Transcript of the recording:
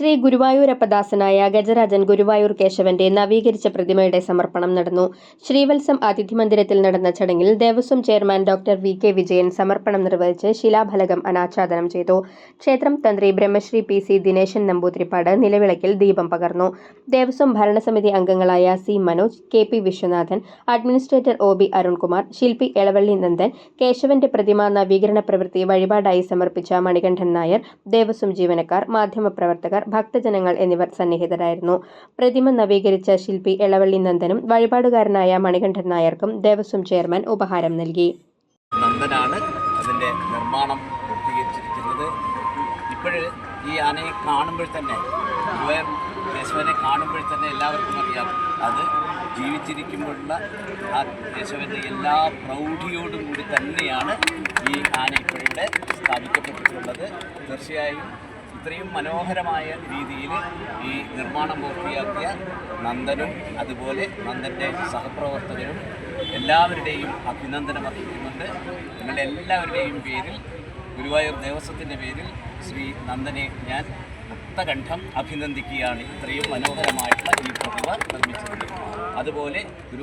ശ്രീ ഗുരുവായൂരപ്പദാസനായ ഗജരാജൻ ഗുരുവായൂർ കേശവന്റെ നവീകരിച്ച പ്രതിമയുടെ സമർപ്പണം നടന്നു. ശ്രീവത്സം അതിഥി മന്ദിരത്തിൽ നടന്ന ചടങ്ങിൽ Devaswom chairman doctor V K Vijayan സമർപ്പണം നിർവഹിച്ച് ശിലാഫലകം അനാച്ഛാദനം ചെയ്തു. ക്ഷേത്രം തന്ത്രി ബ്രഹ്മശ്രീ പി സി ദിനേശൻ നമ്പൂതിരിപ്പാട് നിലവിളക്കിൽ ദീപം പകർന്നു. ദേവസ്വം ഭരണസമിതി അംഗങ്ങളായ C Manoj K P Viswanathan administrator O B Arunkumar ശില്പി എളവള്ളി നന്ദൻ കേശവന്റെ പ്രതിമ നവീകരണ പ്രവൃത്തി വഴിപാടായി സമർപ്പിച്ച മണികണ്ഠൻ നായർ ദേവസ്വം ജീവനക്കാർ മാധ്യമപ്രവർത്തകർ ഭക്തജനങ്ങൾ എന്നിവർ സന്നിഹിതരായിരുന്നു. പ്രതിമ നവീകരിച്ച ശില്പി എളവള്ളി നന്ദനും വഴിപാടുകാരനായ മണികണ്ഠൻ നായർക്കും ദേവസ്വം ചെയർമാൻ ഉപഹാരം നൽകി. നന്ദനാണ് അതിന്റെ നിർമ്മാണം പൂർത്തീകരിച്ചിരിക്കുന്നത്. ഇപ്പോഴ് ഈ ആനയെ കാണുമ്പോൾ തന്നെ യേശുവിനെ കാണുമ്പോൾ തന്നെ എല്ലാവർക്കും അറിയാം. അത് ജീവിച്ചിരിക്കുമ്പോഴുള്ള ആ യേശുവിന്റെ എല്ലാ പ്രൗഢിയോടും കൂടി തന്നെയാണ് ഈ ആന ഇപ്പോഴിവിടെ സ്ഥാപിക്കപ്പെട്ടിട്ടുള്ളത്. തീർച്ചയായും ഇത്രയും മനോഹരമായ രീതിയിൽ ഈ നിർമ്മാണം പൂർത്തിയാക്കിയ നന്ദനും അതുപോലെ നന്ദന്റെ സഹപ്രവർത്തകരും എല്ലാവരുടെയും അഭിനന്ദനം അർപ്പിക്കുന്നുണ്ട്. നിങ്ങളുടെ എല്ലാവരുടെയും പേരിൽ ഗുരുവായൂർ ദേവസ്വത്തിന്റെ പേരിൽ ശ്രീ നന്ദനെ ഞാൻ മുക്തകണ്ഠം അഭിനന്ദിക്കുകയാണ്. ഇത്രയും മനോഹരമായിട്ടുള്ള ഈ പ്രതിഭ നിർമ്മിച്ചത് അതുപോലെ ഗുരുവായൂർ